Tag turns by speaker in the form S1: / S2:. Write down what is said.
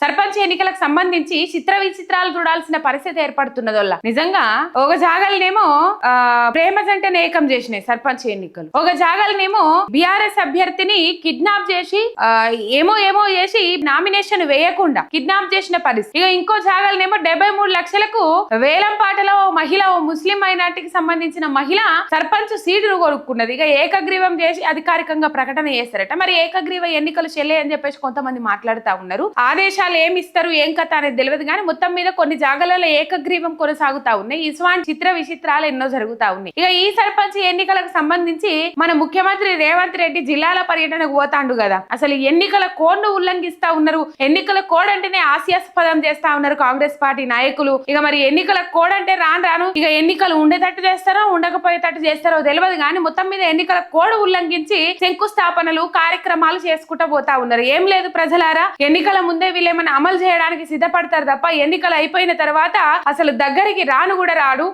S1: సర్పంచ్ ఎన్నికలకు సంబంధించి చిత్ర విచిత్రాలు చూడాల్సిన పరిస్థితి ఏర్పడుతున్నదోళ్ళ. నిజంగా ఒక జాగలనేమో ఆ, ప్రేమ జంటని ఏకం చేసినాయి సర్పంచ్ ఎన్నికలు. ఒక జాగలనేమో బీఆర్ఎస్ అభ్యర్థిని కిడ్నాప్ చేసి ఏమో ఏమో చేసి నామినేషన్ వేయకుండా కిడ్నాప్ చేసిన పరిస్థితి. ఇక ఇంకో జాగలనేమో డెబ్బై మూడు లక్షలకు వేలం పాటలో ఓ మహిళ ఓ ముస్లిం మైనార్టీకి సంబంధించిన మహిళ సర్పంచ్ సీటును కొనుక్కున్నది. ఇక ఏకగ్రీవం చేసి అధికారికంగా ప్రకటన చేస్తారట. మరి ఏకగ్రీవ ఎన్నికలు చెల్లే అని చెప్పేసి కొంతమంది మాట్లాడుతా ఉన్నారు. ఆదేశాలు ఏమి ఇస్తారు ఏం కథ అనేది తెలియదు కానీ మొత్తం మీద కొన్ని జాగాలలో ఏకగ్రీవం కొనసాగుతా ఉన్నాయి. ఇస్వాన్ చిత్ర విచిత్రాలు ఎన్నో జరుగుతా ఉన్నాయి. ఇక ఈ సర్పంచ్ ఎన్నికలకు సంబంధించి మన ముఖ్యమంత్రి రేవంత్ రెడ్డి జిల్లాల పర్యటనకు పోతాండు కదా. అసలు ఎన్నికల కోడ్ను ఉల్లంఘిస్తా ఉన్నారు. ఎన్నికల కోడ్ అంటేనే హాస్యాస్పదం చేస్తా ఉన్నారు కాంగ్రెస్ పార్టీ నాయకులు. ఇక మరి ఎన్నికల కోడ్ అంటే రాను రాను ఇక ఎన్నికలు ఉండేటట్టు చేస్తారో ఉండకపోయేటట్టు చేస్తారో తెలియదు కానీ మొత్తం మీద ఎన్నికల కోడ్ ఉల్లంఘించి శంకుస్థాపనలు కార్యక్రమాలు చేసుకుంటూ పోతా ఉన్నారు. ఏం లేదు ప్రజలారా. ఎన్నికల ముందే వీళ్ళే ఏమైనా అమలు చేయడానికి సిద్ధపడతారు తప్ప ఎన్నికలు అయిపోయిన తర్వాత అసలు దగ్గరికి రాను కూడా రాడు.